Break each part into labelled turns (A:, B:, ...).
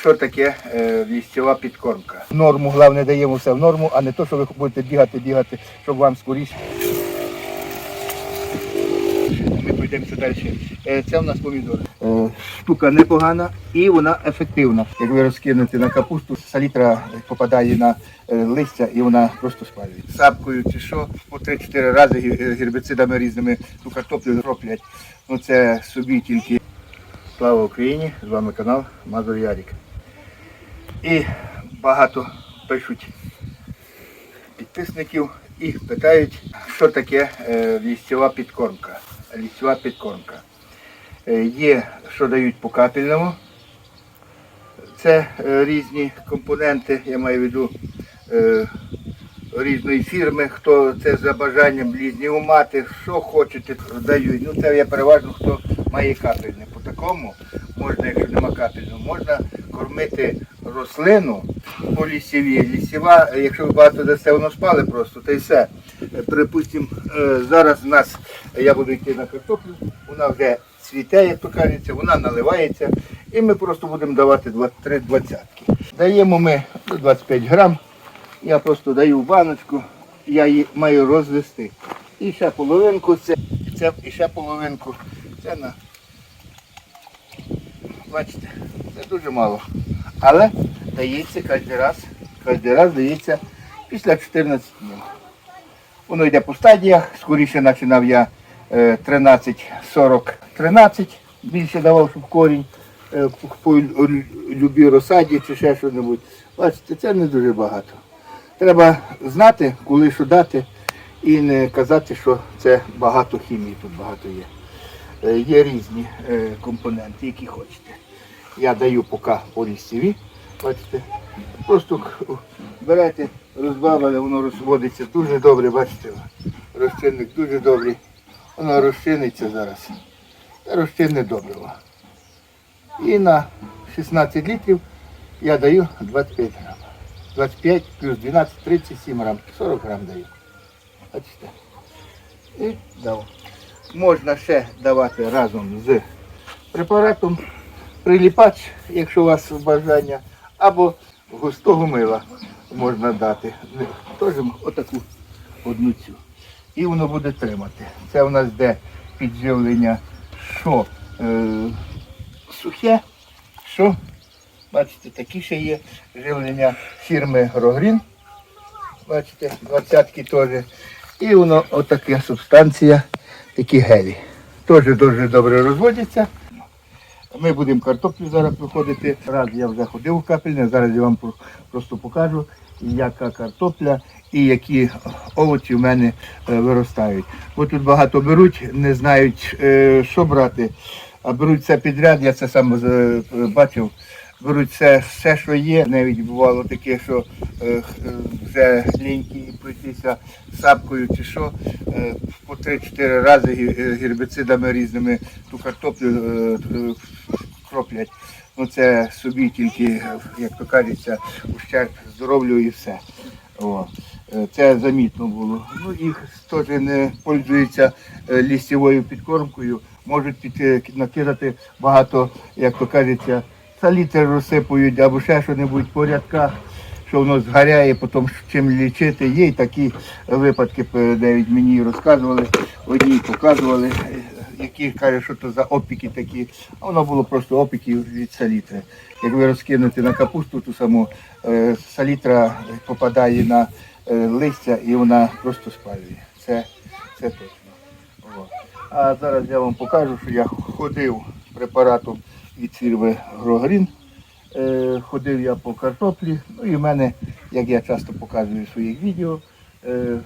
A: що таке е, лістєва підкормка. Норму, головне, даємо все в норму, а не то, що ви будете бігати, бігати, щоб вам скоріше. Ми пройдемося далі. Е, Це у нас помідори. Е, Штука непогана і вона ефективна. Як ви розкинете на капусту, салітра попадає на листя і вона просто спалює. Сапкою чи що, по 3-4 рази гербіцидами різними ту картоплю роблять. Ну це собі тільки. Слава Україні! З вами канал Мазур Ярік. І багато пишуть підписників і питають, що таке е, лістєва підкормка. Лістєва підкормка. Е, Є, що дають по капельному. Це е, різні компоненти, я маю в виду різної фірми, хто це за бажанням близнів мати, що хочете, дають. Ну це я переважно хто має капельне. По такому можна, якщо нема капельного, можна кормити рослину по лісіві. Лісіва, якщо ви багато дасте, воно спали просто, та й все. Припустимо, е, зараз у нас я буду йти на картоплю, вона вже цвіте, як то кажеться, вона наливається. І ми просто будемо давати 3 двадцятки. Даємо ми ну, 25 грам. Я просто даю баночку, я її маю розвести. І ще половинку, це, це і ще половинку. Це на. Бачите, це дуже мало. Але дається кожен раз, кожен раз дається після 14 днів. Воно йде по стадіях, скоріше починав я е, 13-40-13, більше давав, щоб корінь е, по- любій розсаді чи ще що-небудь. Бачите, це не дуже багато. Треба знати, коли що дати, і не казати, що це багато хімії тут багато є. Е, Є різні компоненти, які хочете. Я даю поки по лістіві, бачите. Просто берете, розбавили, воно розводиться дуже добре, бачите. Розчинник дуже добрий. Воно розчиниться зараз. Розчинне добриво. І на 16 літрів я даю 25 грам. 25 плюс 12, 37 грам, 40 грам даю. Бачите. І дав. Можна ще давати разом з препаратом приліпач, якщо у вас бажання, або густого мила можна дати. Теж отаку одну цю. І воно буде тримати. Це у нас де підживлення, що е, сухе, що Бачите, такі ще є живлення фірми Грогрін. Бачите, двадцятки теж. І воно отака субстанція, такі гелі. Теж дуже добре розводяться. Ми будемо картоплю зараз проходити. Раз я вже ходив у капельне, зараз я вам просто покажу, яка картопля і які овочі в мене е, виростають. Бо тут багато беруть, не знають, е, що брати, а беруть це підряд, я це сам е, бачив. Беруть все, все, що є. Навіть бувало таке, що е, е, вже лінькі пройтися сапкою чи що, е, по 3-4 рази гербіцидами різними ту картоплю кроплять. Ну це собі тільки, як то кажеться, ущерб здоров'ю і все. О. Це замітно було. Ну їх теж не пользуються лісовою підкормкою, можуть накидати багато, як то кажеться, салітер розсипують або ще що-небудь по рядках, що воно згаряє, потім чим лічити. Є й такі випадки, навіть мені розказували, одні показували, е, які кажуть, що то за опіки такі, а воно було просто опіки від салітри. Як ви розкинете на капусту ту саму, е, салітра попадає на е, листя і вона просто спалює. Це, це точно. А зараз я вам покажу, що я ходив препаратом від фірми Грогрін. Е, ходив я по картоплі, ну і в мене, як я часто показую в своїх відео, е,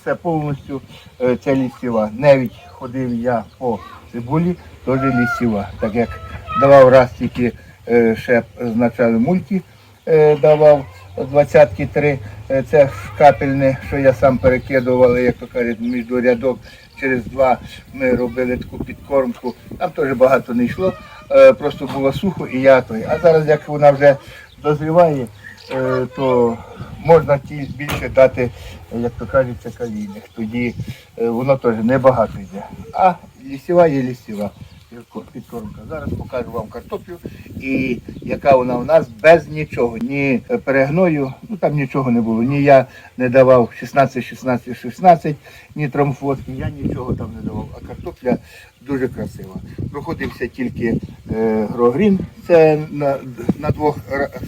A: все повністю е, це лісіва. Навіть ходив я по цибулі, теж лісіва. Так як давав раз тільки ще з начала мульті е, давав двадцятки три, це капельне, що я сам перекидував, як то кажуть, між рядок через два ми робили таку підкормку. Там теж багато не йшло, просто було сухо і я той. А зараз, як вона вже дозріває, е, то можна ті більше дати, е, як то кажеться, калійних. Тоді е, воно теж небагато йде. А лісіва є лісіва. Підкор- підкормка. Зараз покажу вам картоплю і яка вона у нас без нічого, ні перегною, ну там нічого не було. Ні я не давав 16, 16, 16, ні тромфоски, я нічого там не давав. А картопля дуже красива. Проходився тільки е, грогрін, це на, на двох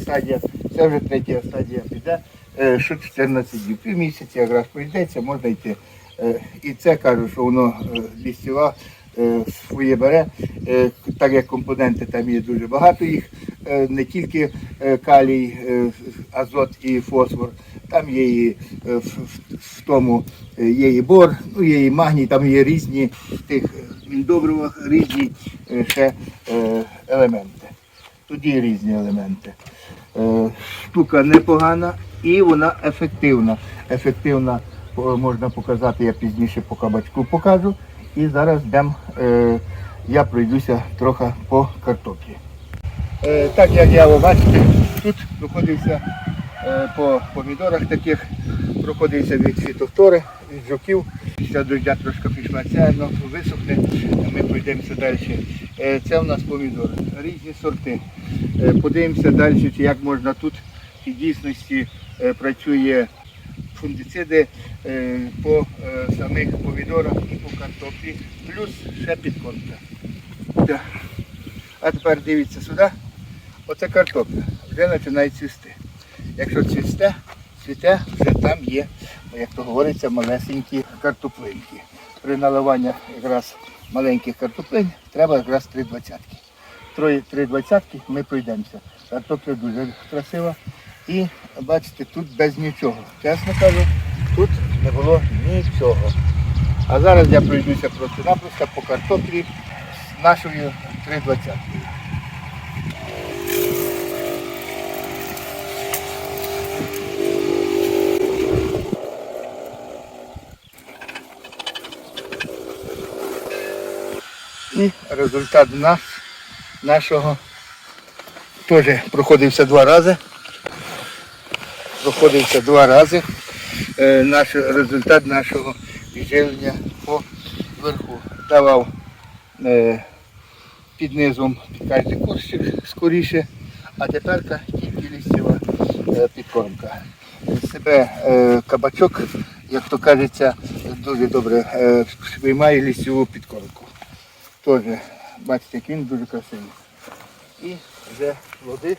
A: стадіях, це вже третя стадія піде. Е, що 14 днів, пів місяця якраз пройдеться, можна йти. Е, І це кажу, що воно е, лістіва е, своє бере, Е, так як компоненти там є дуже багато їх, е, не тільки е, калій, е, азот і фосфор, там є і е, в, тому е, є і бор, ну є і магній, там є різні в тих е, міндобривах різні е, ще е, елементи. Тоді різні елементи. Е, Штука непогана і вона ефективна. Ефективна можна показати, я пізніше по кабачку покажу. І зараз йдемо, е, я пройдуся трохи по картоплі. Е, так як я ви бачите, тут проходився е, по помідорах таких, проходився від фітофтори, від жуків. Після дождя трошки пішла ця, ну, висохне, ми пройдемося далі. Е, це у нас помідори, різні сорти. Е, подивимося далі, чи як можна тут в дійсності е, працює фунгіциди е, по е, самих помідорах і по картоплі, плюс ще підкормка. А тепер дивіться сюди. Оце картопля. Вже починає цвісти. Якщо цвісте, цвіте, вже там є, як то говориться, малесенькі картоплинки. При наливанні якраз маленьких картоплин треба якраз три двадцятки. Три двадцятки ми пройдемося. Картопля дуже красива. І бачите, тут без нічого. Чесно кажу, тут не було нічого. А зараз я пройдуся просто-напросто по картоплі з нашою 320. І результат наш, нашого теж проходився два рази. Проходився два рази. Е, наш результат нашого підживлення по верху. Давав е, під низом кожний курсик скоріше, а тепер тільки лістєва е, підкормка. Себе кабачок, як то кажеться, дуже добре сприймає лістєву підкормку. Теж, бачите, як він дуже красивий. І вже плоди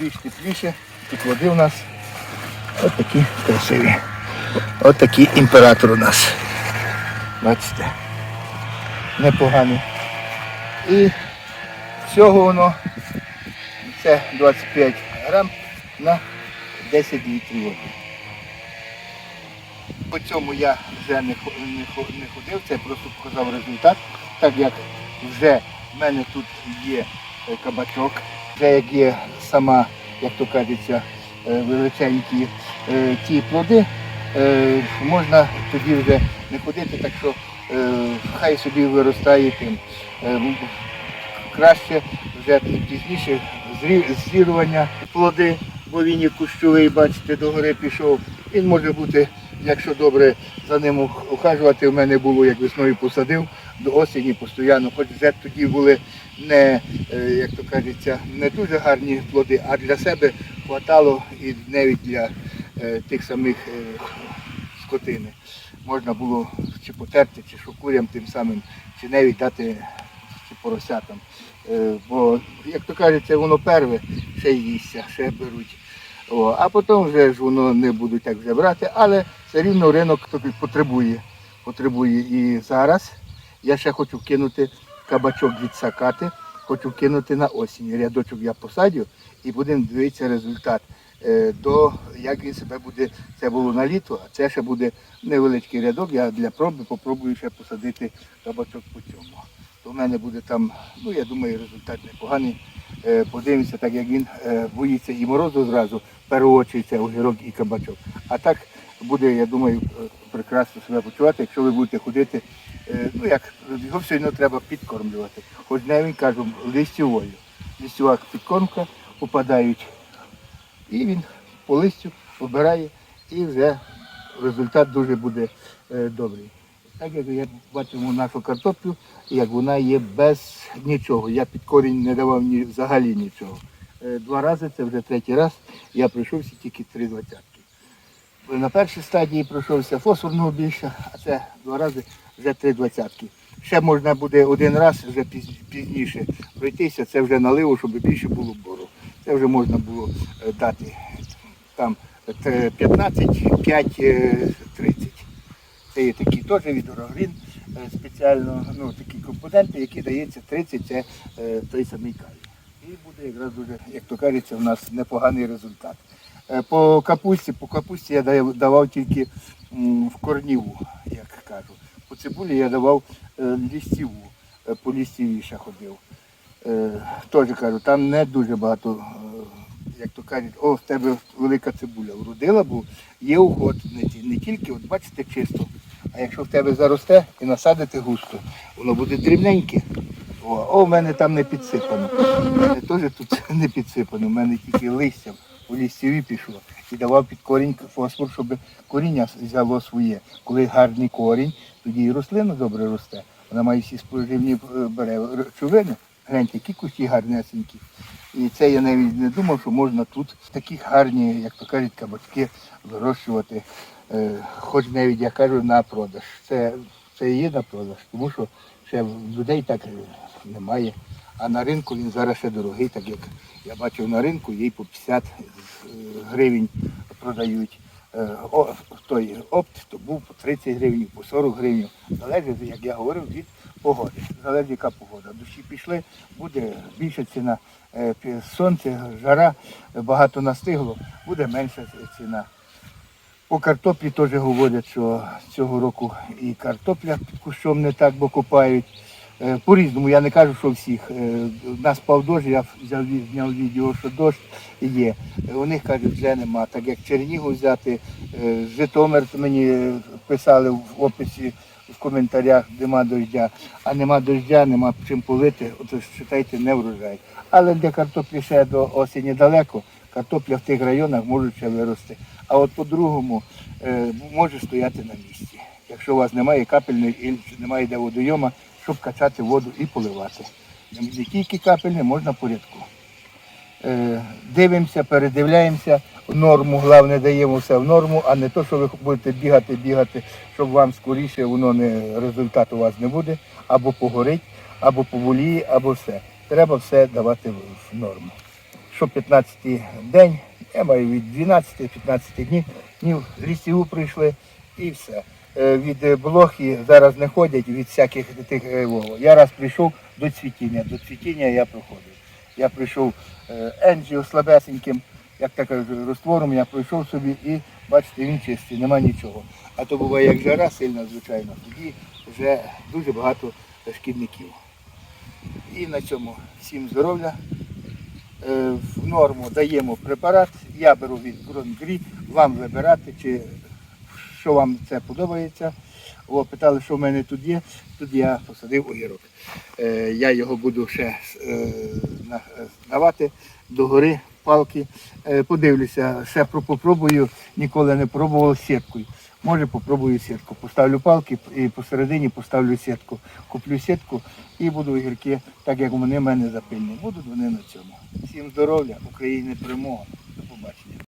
A: більш тепліше. Тут плоди у нас от такі красиві. От такий імператор у нас. Бачите. Непоганий. І всього воно це 25 грам на 10 літрів води. По цьому я вже не, ходив, це просто показав результат, так як вже в мене тут є е, кабачок, вже як є сама, як то кажеться, е, величенькі ті плоди, е, можна тоді вже не ходити, так що е, хай собі виростає тим. Е, краще вже пізніше зрі- зрівування плоди, бо він є кущовий, бачите, догори пішов. Він може бути, якщо добре за ним ухажувати, в мене було, як весною посадив, до осені постійно, хоч вже тоді були не, е, як то кажеться, не дуже гарні плоди, а для себе хватало і навіть для е, тих самих е, скотини. Можна було чи потерти, чи що курям тим самим, чи навіть дати чи поросятам. Е, Бо, як то кажеться, воно перве ще їсться, ще беруть. О, а потім вже ж воно не будуть так вже брати, але все рівно ринок потребує. Потребує. І зараз я ще хочу кинути кабачок відсакати, хочу кинути на осінь. Рядочок я посадю і будемо дивитися результат. Е, До як він себе буде, це було на літо, а це ще буде невеличкий рядок. Я для проби попробую ще посадити кабачок по цьому. То в мене буде там, ну я думаю, результат непоганий. Е, Подивимося, так як він е, боїться і морозу зразу, це огірок і кабачок. А так буде, я думаю, прекрасно себе почувати, якщо ви будете ходити. Ну як, його все одно треба підкормлювати. Хоч не він кажу, листівою. Листєва підкормка попадають. І він по листю обирає і вже результат дуже буде е, добрий. Так як я бачимо нашу картоплю, як вона є без нічого. Я під корінь не давав ні, взагалі нічого. Е, Два рази, це вже третій раз, я пройшовся тільки три двадцятки. На першій стадії пройшовся фосфорного більше, а це два рази вже три двадцятки. Ще можна буде один раз вже пізніше пройтися, це вже наливо, щоб більше було бору. Це вже можна було е, дати там е, 15, 5, е, 30. Це є такі теж від е, спеціально, ну, такі компоненти, які дається 30, це е, той самий калій. І буде якраз дуже, як то кажеться, у нас непоганий результат. По капусті, по капусті я давав тільки в корніву, як кажу. По цибулі я давав лістіву, по лістівіше ходив. Е, Теж кажу, там не дуже багато, е, як то кажуть, о, в тебе велика цибуля вродила, бо є уход не, тільки, от бачите, чисто. А якщо в тебе заросте і насадити густо, воно буде дрібненьке. О, о в мене там не підсипано. У мене теж тут не підсипано, у мене тільки листя у лістіві пішло. І давав під корінь фосфор, щоб коріння взяло своє. Коли гарний корінь, тоді і рослина добре росте. Вона має всі споживні е, бере речовини. Гляньте, які кущі гарнесенькі. І це я навіть не думав, що можна тут такі гарні, як то кажуть, кабачки вирощувати, е, хоч навіть я кажу на продаж. Це, це є на продаж, тому що ще людей так е, немає. А на ринку він зараз ще дорогий, так як я бачив на ринку, їй по 50 е, гривень продають. Е, О, той опт то був по 30 гривень, по 40 гривень. Залежить, як я говорив, від погоди. Залежить, яка погода. Дощі пішли, буде більша ціна. Е, Сонце, жара, багато настигло, буде менша ціна. По картоплі теж говорять, що цього року і картопля під кущом не так, бо копають. Е, По-різному, я не кажу, що всіх. Е, У нас впав дощ, я взяв зняв відео, що дощ є. Е, У них кажуть, вже нема. Так як Чернігів взяти, е, Житомир мені писали в описі в коментарях, нема дождя. А нема дождя, нема чим полити, от вважайте, не врожай. Але для картоплі ще до осені далеко, картопля в тих районах може ще вирости. А от по-другому е, може стояти на місці. Якщо у вас немає капельної немає де водойома, щоб качати воду і поливати. Не тільки капельне, можна порядку. Е, дивимося, передивляємося, норму, головне даємо все в норму, а не то, що ви будете бігати, бігати, щоб вам скоріше воно не результат у вас не буде, або погорить, або поволіє, або все. Треба все давати в норму. Що 15 день, я маю від 12-15 днів, днів лісіву прийшли і все. Е, Від блохи зараз не ходять, від всяких тих е. Я раз прийшов до цвітіння, до цвітіння я проходив. Я прийшов е, енджіо слабесеньким, як так кажу, розтвором, я пройшов собі і бачите, він чистий, нема нічого. А то буває як жара сильна, звичайно, тоді вже дуже багато шкідників. І на цьому всім здоров'я. В норму даємо препарат, я беру від Гронгрі, вам вибирати, чи що вам це подобається. О, питали, що в мене тут є. Тут я посадив огірок. Е, я його буду ще е, давати до гори палки. Е, подивлюся, ще попробую, ніколи не пробував сіткою. Може попробую сітку. Поставлю палки і посередині поставлю сітку. Куплю сітку і буду огірки, так як вони в мене запильні. Будуть вони на цьому. Всім здоров'я, Україні перемога.